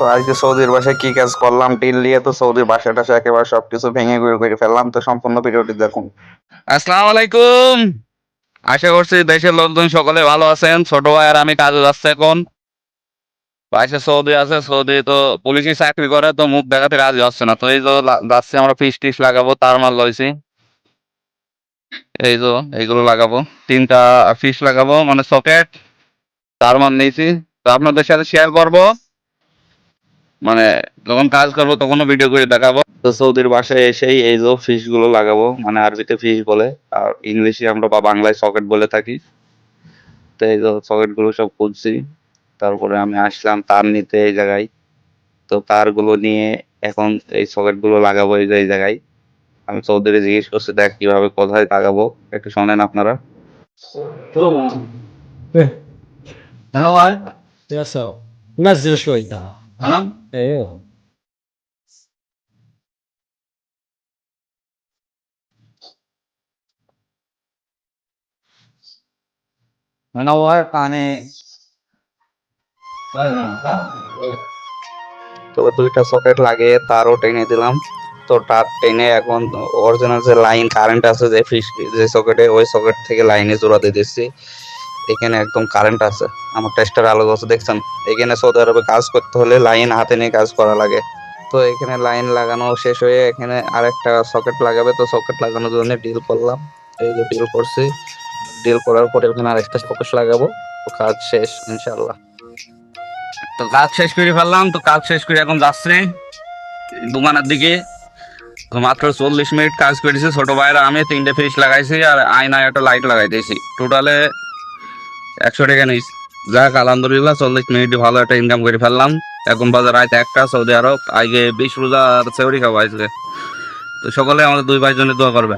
তো আজকে সৌদির বাসায় কি কাজ করলাম টিল নিয়ে তো সৌদির বাসা টাসা একেবারে সবকিছু ভেঙে গুঁড়ো করে ফেললাম। তো সম্পূর্ণ ভিডিওটি দেখুন। আসসালামু আলাইকুম। আশা করছি দেশের লোকজন সকলে ভালো আছেন। ছোট ভাই আর আমি কাজে যাচ্ছে এখন। পাশে সৌদি আছে, সৌদি তো পুলিশি চাকরি করে, তো মুখ দেখাতে রাজি হচ্ছে না। তো এই লা- যাচ্ছি আমরা ফিস টিস লাগাবো, তার মাল লইছি। এই যে এইগুলো লাগাবো। তিনটা ফিস লাগাবো মানে সকেট তার মাল নিয়েছি। তো আপনাদের সাথে শেয়ার করব। মানে যখন কাজ করবো তখনও ভিডিও করে দেখাবো তো সৌদির বাসায় এসেই এই যে ফিশ গুলো লাগাবো মানে আরবিতে ফিশ বলে আর ইংলিশে আমরা বা বাংলায় সকেট বলে থাকি তো এই যে সকেট গুলো সব খুলছি তারপরে আমি আসলাম তার নিতে এই জায়গায় তো তারগুলো নিয়ে এখন এই সকেট গুলো লাগাবো এই যে এই জায়গায় আমি চৌধুরী জিজ্ঞেস করছি দেখ কিভাবে কোথায় লাগাবো একটু শোনেন আপনারা يا سو نزل شوي Ha? দুইটা সকেট লাগে তারও টেনে দিলাম তো তার টেনে এখন অরিজিনাল যে লাইন কারেন্ট আছে যে ফিস যে সকেটে ওই সকেট থেকে লাইনে জোড়া দিয়ে দিচ্ছি এখানে একদম কারেন্ট আছে। আমার টেস্টার আলো আছে, দেখছেন? এখানে সৌদি আরবে কাজ করতে হলে লাইন হাতে নিয়ে কাজ করা লাগে। তো এখানে লাইন লাগানো শেষ হয়ে এখানে আরেকটা সকেট লাগাবে। তো সকেট লাগানোর জন্য ডিল করলাম। এই যে ডিল করছি। ডিল করার পরে এখানে আরেকটা সকেট লাগাবো। তো কাজ শেষ ইনশাল্লাহ তো কাজ শেষ করে ফেললাম। তো কাজ শেষ করে এখন যাচ্ছে দোকানের দিকে। মাত্র চল্লিশ মিনিট কাজ করেছি। ছোট ভাইরা আমি তিনটে ফিস লাগাইছি আর আয়নায় একটা লাইট লাগাই দিয়েছি টোটালে একশো টাকা নিস। যাক, আলহামদুলিল্লাহ চল্লিশ মিনিট ভালো একটা ইনকাম করে ফেললাম। এখন বাজার রাত একটা, সৌদি আরব আগে বিশ রোজা আর সেওরি খাব আজকে। তো সকলে আমাদের দুই ভাই জন্য দোয়া করবে